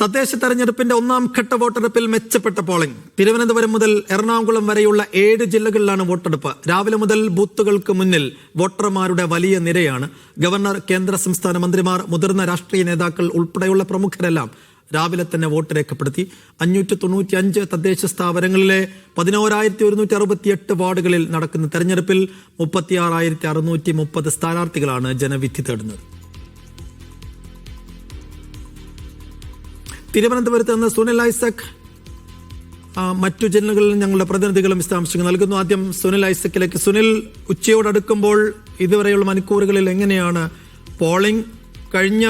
തദ്ദേശ തെരഞ്ഞെടുപ്പിന്റെ ഒന്നാം ഘട്ട വോട്ടെടുപ്പിൽ മെച്ചപ്പെട്ട പോളിംഗ്. തിരുവനന്തപുരം മുതൽ എറണാകുളം വരെയുള്ള ഏഴ് ജില്ലകളിലാണ് വോട്ടെടുപ്പ്. രാവിലെ മുതൽ ബൂത്തുകൾക്ക് മുന്നിൽ വോട്ടർമാരുടെ വലിയ നിരയാണ്. ഗവർണർ കേന്ദ്ര സംസ്ഥാന മന്ത്രിമാർ മുതിർന്ന രാഷ്ട്രീയ നേതാക്കൾ ഉൾപ്പെടെയുള്ള പ്രമുഖരെല്ലാം രാവിലെ തന്നെ വോട്ട് രേഖപ്പെടുത്തി. അഞ്ഞൂറ്റി തൊണ്ണൂറ്റി അഞ്ച് തദ്ദേശ സ്ഥാപനങ്ങളിലെ പതിനോരായിരത്തി ഒരുന്നൂറ്റി അറുപത്തിയെട്ട് വാർഡുകളിൽ നടക്കുന്ന തെരഞ്ഞെടുപ്പിൽ മുപ്പത്തിയാറായിരത്തി അറുന്നൂറ്റി മുപ്പത് സ്ഥാനാർത്ഥികളാണ് ജനവിധി തേടുന്നത്. തിരുവനന്തപുരത്ത് നിന്ന് സുനിൽ ഐസക് മറ്റു ജില്ലകളിൽ ഞങ്ങളുടെ പ്രതിനിധികളും വിശദാംശങ്ങൾ നൽകുന്നു. ആദ്യം സുനിൽ ഐസക്കിലേക്ക്. സുനിൽ ഉച്ചയോടടുക്കുമ്പോൾ ഇതുവരെയുള്ള മണിക്കൂറുകളിൽ എങ്ങനെയാണ് പോളിംഗ്? കഴിഞ്ഞ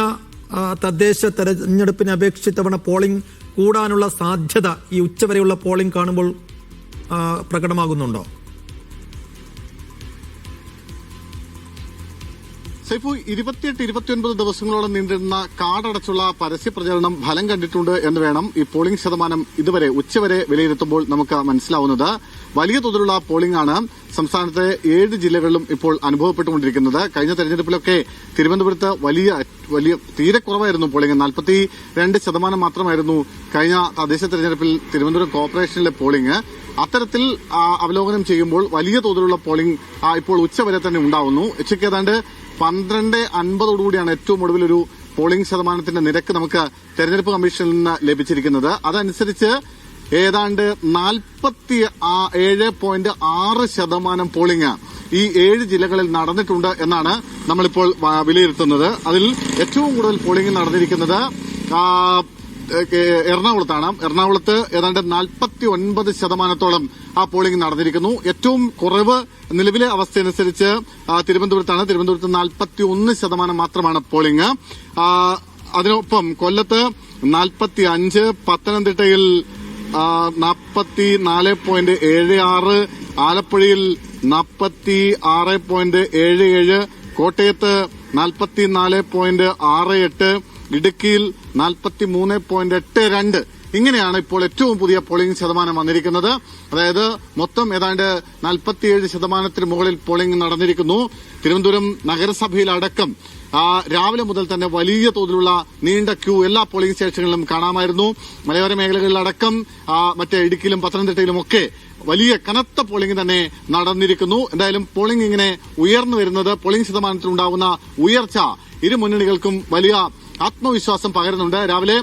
തദ്ദേശ തെരഞ്ഞെടുപ്പിനെ അപേക്ഷിച്ച് തവണ പോളിംഗ് കൂടാനുള്ള സാധ്യത ഈ ഉച്ചവരെയുള്ള പോളിംഗ് കാണുമ്പോൾ പ്രകടമാകുന്നുണ്ടോ? സൈഫു ഇരുപത്തിയെട്ട് ഇരുപത്തിയൊൻപത് ദിവസങ്ങളോളം നീണ്ടിരുന്ന കാടടച്ചുള്ള പരസ്യ പ്രചരണം ഫലം കണ്ടിട്ടുണ്ട് എന്ന് വേണം ഈ പോളിംഗ് ശതമാനം ഇതുവരെ ഉച്ചവരെ വിലയിരുത്തുമ്പോൾ നമുക്ക് മനസ്സിലാവുന്നത്. വലിയ തോതിലുള്ള പോളിംഗ് ആണ് സംസ്ഥാനത്തെ ഏഴ് ജില്ലകളിലും ഇപ്പോൾ അനുഭവപ്പെട്ടുകൊണ്ടിരിക്കുന്നത്. കഴിഞ്ഞ തെരഞ്ഞെടുപ്പിലൊക്കെ തിരുവനന്തപുരത്ത് വലിയ വലിയ തീരെ കുറവായിരുന്നു പോളിംഗ്. നാൽപ്പത്തി രണ്ട് ശതമാനം മാത്രമായിരുന്നു കഴിഞ്ഞ തദ്ദേശ തെരഞ്ഞെടുപ്പിൽ തിരുവനന്തപുരം കോർപ്പറേഷനിലെ പോളിംഗ്. അത്തരത്തിൽ അവലോകനം ചെയ്യുമ്പോൾ വലിയ തോതിലുള്ള പോളിംഗ് ഇപ്പോൾ ഉച്ചവരെ തന്നെ ഉണ്ടാവുന്നു. ഉച്ചയ്ക്ക് ഏതാണ്ട് പന്ത്രണ്ട് അൻപതോടുകൂടിയാണ് ഏറ്റവും ഒടുവിൽ ഒരു പോളിംഗ് ശതമാനത്തിന്റെ നിരക്ക് നമുക്ക് തെരഞ്ഞെടുപ്പ് കമ്മീഷനിൽ നിന്ന് ലഭിച്ചിരിക്കുന്നത്. അതനുസരിച്ച് ഏതാണ്ട് നാൽപ്പത്തി ഏഴ് പോയിന്റ് ആറ് ശതമാനം പോളിംഗ് ഈ ഏഴ് ജില്ലകളിൽ നടന്നിട്ടുണ്ട് എന്നാണ് നമ്മളിപ്പോൾ വിലയിരുത്തുന്നത്. അതിൽ ഏറ്റവും കൂടുതൽ പോളിംഗ് നടന്നിരിക്കുന്നത് എറണാകുളത്താണ്. എറണാകുളത്ത് ഏതാണ്ട് നാൽപ്പത്തി ഒൻപത് ശതമാനത്തോളം ആ പോളിംഗ് നടന്നിരിക്കുന്നു. ഏറ്റവും കുറവ് നിലവിലെ അവസ്ഥയനുസരിച്ച് തിരുവനന്തപുരത്താണ്. തിരുവനന്തപുരത്ത് നാൽപ്പത്തി ഒന്ന് ശതമാനം മാത്രമാണ് പോളിംഗ് അതിനൊപ്പം കൊല്ലത്ത് നാൽപ്പത്തി അഞ്ച് പത്തനംതിട്ടയിൽ നാൽപ്പത്തി നാല് പോയിന്റ് ഏഴ് ആറ് ആലപ്പുഴയിൽ നാൽപ്പത്തി ആറ് പോയിന്റ് ഏഴ് ഏഴ് കോട്ടയത്ത് നാൽപ്പത്തിനാല് പോയിന്റ് ആറ് എട്ട് ഇടുക്കിയിൽ നാൽപ്പത്തി മൂന്ന് പോയിന്റ് എട്ട് രണ്ട്. ഇങ്ങനെയാണ് ഇപ്പോൾ ഏറ്റവും പുതിയ പോളിംഗ് ശതമാനം വന്നിരിക്കുന്നത്. അതായത് മൊത്തം ഏതാണ്ട് നാൽപ്പത്തിയേഴ് ശതമാനത്തിന് മുകളിൽ പോളിംഗ് നടന്നിരിക്കുന്നു. തിരുവനന്തപുരം നഗരസഭയിലടക്കം രാവിലെ മുതൽ തന്നെ വലിയ തോതിലുള്ള നീണ്ട ക്യൂ എല്ലാ പോളിംഗ് സ്റ്റേഷനുകളിലും കാണാമായിരുന്നു. മലയോര മേഖലകളിലടക്കം മറ്റേ ഇടുക്കിയിലും പത്തനംതിട്ടയിലും ഒക്കെ വലിയ കനത്ത പോളിംഗ് തന്നെ നടന്നിരിക്കുന്നു. എന്തായാലും പോളിംഗ് ഇങ്ങനെ ഉയർന്നു വരുന്നത് പോളിംഗ് ശതമാനത്തിലുണ്ടാകുന്ന ഉയർച്ച ഇരു മുന്നണികൾക്കും വലിയ ആത്മവിശ്വാസം പകരുന്നുണ്ട്. രാവിലെ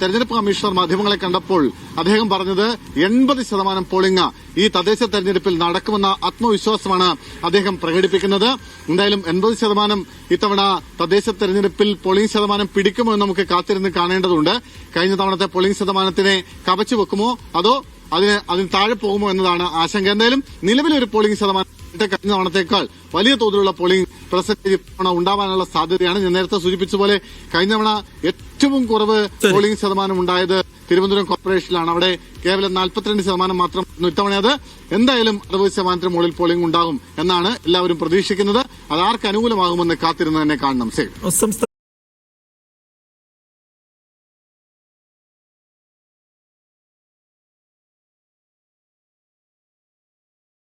തെരഞ്ഞെടുപ്പ് കമ്മീഷണർ മാധ്യമങ്ങളെ കണ്ടപ്പോൾ അദ്ദേഹം പറഞ്ഞത് എൺപത് ശതമാനം പോളിംഗ് ഈ തദ്ദേശ തെരഞ്ഞെടുപ്പിൽ നടക്കുമെന്ന ആത്മവിശ്വാസമാണ് അദ്ദേഹം പ്രകടിപ്പിക്കുന്നത്. എന്തായാലും എൺപത് ശതമാനം ഇത്തവണ തദ്ദേശ തെരഞ്ഞെടുപ്പിൽ പോളിംഗ് ശതമാനം പിടിക്കുമോ എന്ന് നമുക്ക് കാത്തിരുന്ന് കാണേണ്ടതുണ്ട്. കഴിഞ്ഞ തവണത്തെ പോളിംഗ് ശതമാനത്തിനെ കവച്ചു വെക്കുമോ? അതോ അതിന് അതിന് താഴെ പോകുമോ എന്നതാണ് ആശങ്ക. എന്തായാലും നിലവിലെ ഒരു പോളിംഗ് ശതമാനം കഴിഞ്ഞ തവണത്തേക്കാൾ വലിയ തോതിലുള്ള പോളിംഗ് പ്രസക്തി ഇത്തവണ ഉണ്ടാവാനുള്ള സാധ്യതയാണ്. ഞാൻ നേരത്തെ സൂചിപ്പിച്ച പോലെ കഴിഞ്ഞ തവണ ഏറ്റവും കുറവ് പോളിംഗ് ശതമാനം ഉണ്ടായത് തിരുവനന്തപുരം കോർപ്പറേഷനിലാണ്. അവിടെ കേവലം നാൽപ്പത്തിരണ്ട് ശതമാനം മാത്രം ഇത്തവണ അത്. എന്തായാലും അറുപത് ശതമാനത്തിന് മുകളിൽ പോളിംഗ് ഉണ്ടാകും എന്നാണ് എല്ലാവരും പ്രതീക്ഷിക്കുന്നത്. അത് ആർക്ക് അനുകൂലമാകുമെന്ന് കാത്തിരുന്ന് തന്നെ കാണണം. സംസ്ഥാന